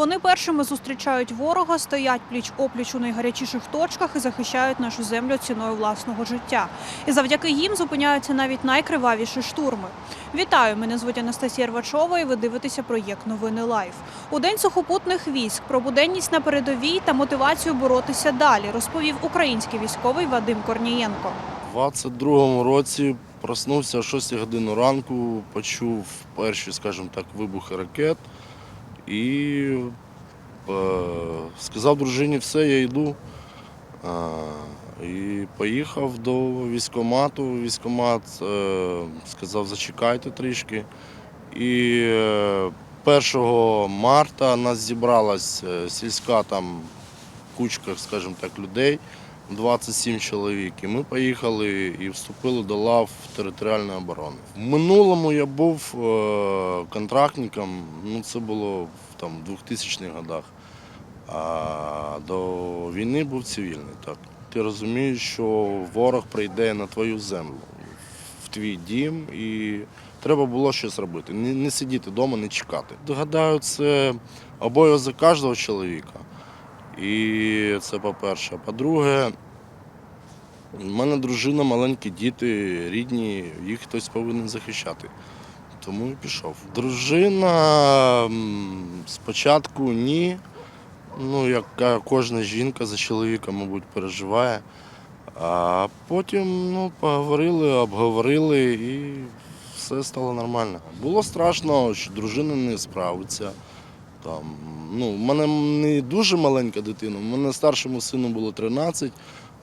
Вони першими зустрічають ворога, стоять пліч опліч у найгарячіших точках і захищають нашу землю ціною власного життя. І завдяки їм зупиняються навіть найкривавіші штурми. Вітаю! Мене звуть Анастасія Рвачова, і ви дивитеся проєкт Новини Лайф. У день сухопутних військ про буденність на передовій та мотивацію боротися далі розповів український військовий Вадим Корнієнко. У 22-му році проснувся о 6 годину ранку, почув перші, скажімо так, вибухи ракет і е, сказав дружині, все, я йду. Е, і поїхав до військкомату. Військкомат е, сказав, зачекайте трішки. І е, 1 марта нас зібралась е, сільська там кучка, скажімо так, людей. 27 чоловік. І ми поїхали і вступили до лав територіальної оборони. В минулому я був е, контрактником, ну це було в 2000-х годах. А до війни був цивільний. Так. Ти розумієш, що ворог прийде на твою землю, в твій дім, і треба було щось робити. Не, не сидіти вдома, не чекати. Гадаю, це обов'язок кожного чоловіка. І це по-перше. По-друге, в мене дружина, маленькі діти, рідні, їх хтось повинен захищати. Тому і пішов. Дружина спочатку ні. Ну, як кожна жінка за чоловіка, мабуть, переживає. А потім ну, поговорили, обговорили і все стало нормально. Було страшно, що дружина не справиться. Там, ну, в мене не дуже маленька дитина, у мене старшому сину було 13,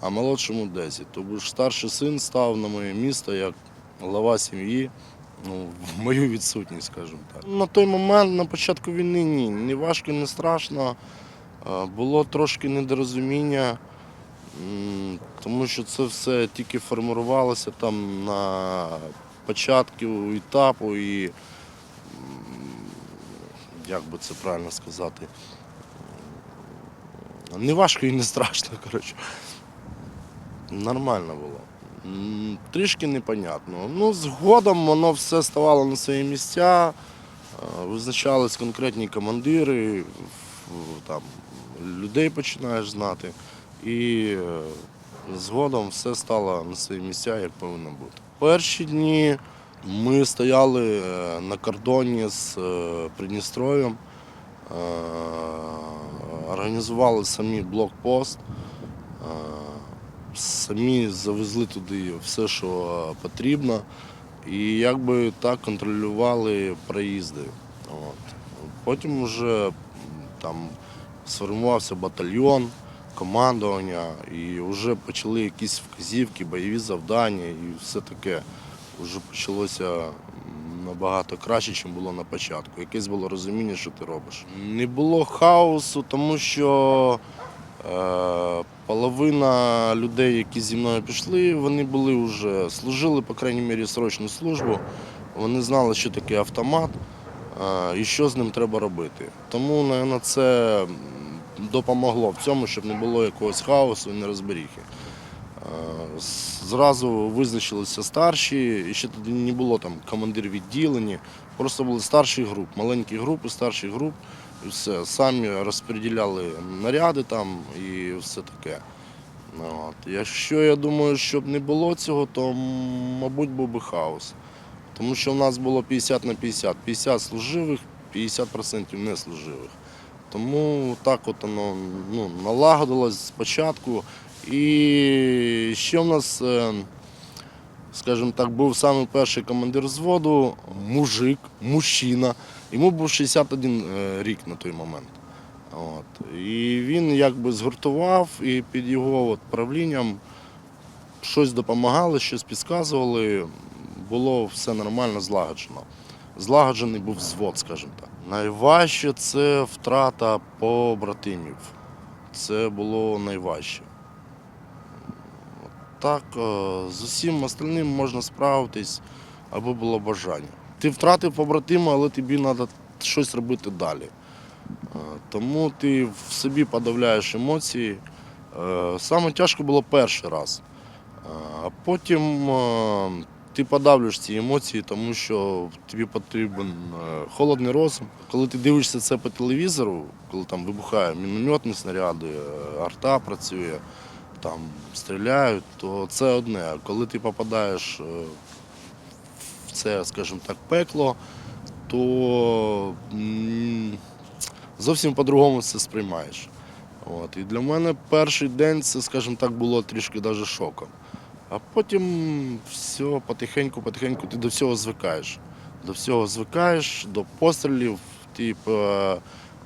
а молодшому 10. Тобто старший син став на моє місто як глава сім'ї, ну, в мою відсутність, скажімо так. На той момент, на початку війни, ні, не важко, не страшно. Було трошки недорозуміння, тому що це все тільки формувалося там на початку етапу і як би це правильно сказати. Не важко і не страшно, коротше. Нормально було. Трішки непонятно. Ну, згодом воно все ставало на свої місця, е, визначались конкретні командири, там, людей починаєш знати. І е, згодом все стало на свої місця, як повинно бути. Перші дні ми стояли е, на кордоні з е, Придністров'ям, е, організували самі блокпост, самі завезли туди все, що потрібно, і якби так контролювали проїзди. От. Потім вже там сформувався батальйон, командування, і вже почали якісь вказівки, бойові завдання і все таке вже почалося набагато краще, ніж було на початку. Якесь було розуміння, що ти робиш. Не було хаосу, тому що е, половина людей, які зі мною пішли, вони були вже служили, по крайній мірі, срочну службу. Вони знали, що таке автомат е, і що з ним треба робити. Тому, мабуть, це допомогло в цьому, щоб не було якогось хаосу і нерозберіхи. Зразу визначилися старші, і ще тоді не було там командир відділення, просто були старші груп, маленькі групи, старші груп, і все. Самі розподіляли наряди там і все таке. От. Якщо я думаю, щоб не було цього, то мабуть був би хаос. Тому що в нас було 50 на 50, 50 служивих, 50% неслуживих. Тому так от воно ну, налагодилось спочатку. І ще в нас, е, скажімо так, був самий перший командир взводу, мужик, мужчина. Йому був 61 е, рік на той момент. От. І він якби згуртував і під його от правлінням щось допомагали, щось підказували. Було все нормально злагоджено. Злагоджений був взвод, скажімо так. Найважче це втрата побратимів. Це було найважче. Так, е, з усім остальним можна справитись, аби було бажання. Ти втратив побратима, але тобі треба щось робити далі. Е, Тому ти в собі подавляєш емоції. Е, Саме тяжко було перший раз. А потім ти подавлюєш ці емоції, тому що тобі потрібен холодний розум. Коли ти дивишся це по телевізору, коли там вибухає мінометні снаряди, арта працює, там стріляють, то це одне. А коли ти попадаєш е, в це, скажімо так, пекло, то зовсім по-другому це сприймаєш. От. І для мене перший день це, скажімо так, було трішки навіть шоком. А потім все потихеньку, потихеньку ти до всього звикаєш. До всього звикаєш, до пострілів, ти е,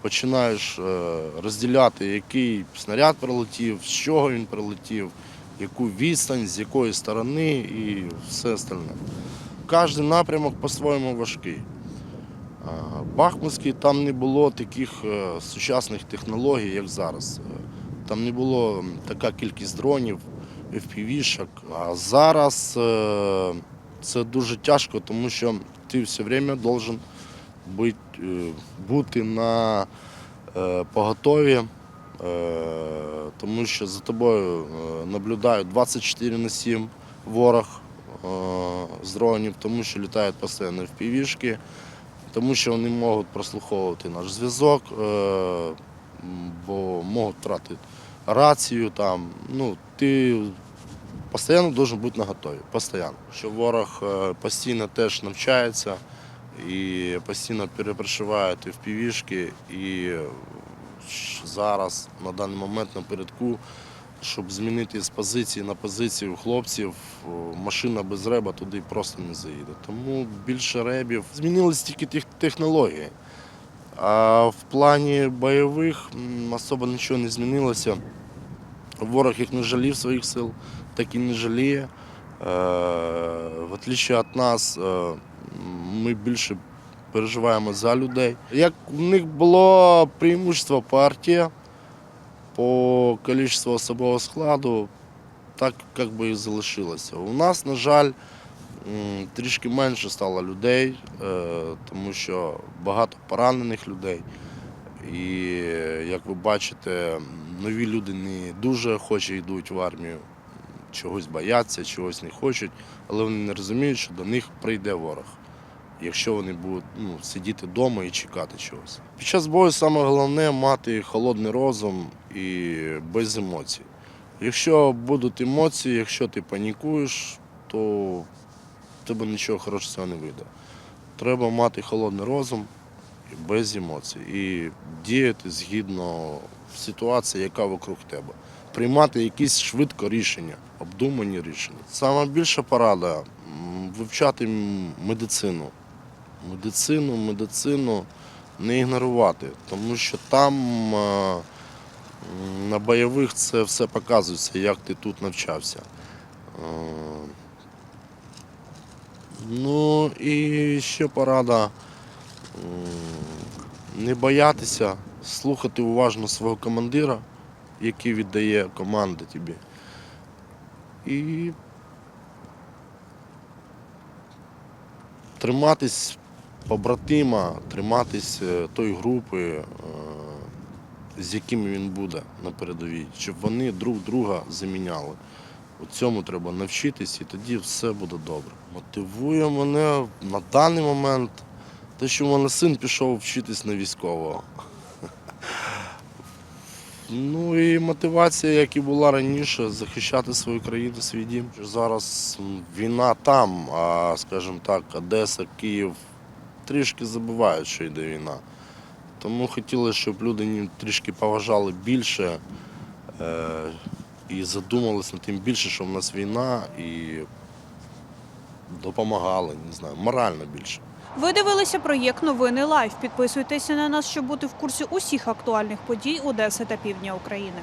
починаєш е, розділяти, який снаряд прилетів, з чого він прилетів, яку відстань, з якої сторони і все остальне. Кожен напрямок по-своєму важкий. А, Бахмутський там не було таких е, сучасних технологій, як зараз. Е, Там не було така кількість дронів, FPV-шок. А зараз е, це дуже тяжко, тому що ти все время должен бути, е, бути на е, поготові, е, тому що за тобою наблюдають 24 на 7 ворог з дронів, тому що літають постійно FPV-шки тому що вони можуть прослуховувати наш зв'язок, бо можуть втратити рацію там. Ну, ти постійно должен бути на готові, постійно. Що ворог постійно теж навчається і постійно перепрошиває в півішки. І зараз, на даний момент, напередку, щоб змінити з позиції на позицію хлопців, машина без реба туди просто не заїде. Тому більше ребів. Змінились тільки технології. А в плані бойових особо нічого не змінилося. Ворог їх не жалів своїх сил, так і не жаліє. Е, В отличие від нас, е, ми більше переживаємо за людей. Як в них було преимущество по арті, по количеству особового складу, так як би і залишилося. У нас, на жаль, трішки менше стало людей, е, тому що багато поранених людей. І як ви бачите, нові люди не дуже охоче йдуть в армію, чогось бояться, чогось не хочуть, але вони не розуміють, що до них прийде ворог. Якщо вони будуть ну, сидіти вдома і чекати чогось. Під час бою саме головне мати холодний розум і без емоцій. Якщо будуть емоції, якщо ти панікуєш, то в тебе нічого хорошого не вийде. Треба мати холодний розум без емоцій і діяти згідно ситуації, яка вокруг тебе. Приймати якісь швидко рішення, обдумані рішення. Саме більша порада вивчати медицину. Медицину, медицину не ігнорувати, тому що там е, на бойових це все показується, як ти тут навчався. Е, Ну і ще порада не боятися, слухати уважно свого командира, який віддає команди тобі. І триматись побратима, триматись е, тої групи, е, з якими він буде на передовій, щоб вони друг друга заміняли. У цьому треба навчитись, і тоді все буде добре. Мотивує мене на даний момент те, що в мене син пішов вчитись на військового. Ну і мотивація, як і була раніше, захищати свою країну, свій дім. Зараз війна там, а скажімо так, Одеса, Київ трішки забувають, що йде війна. Тому хотілося, щоб люди трішки поважали більше е, і задумалися над тим більше, що в нас війна, і допомагали, не знаю, морально більше. Ви дивилися проєкт Новини Лайв. Підписуйтеся на нас, щоб бути в курсі усіх актуальних подій Одеси та півдня України.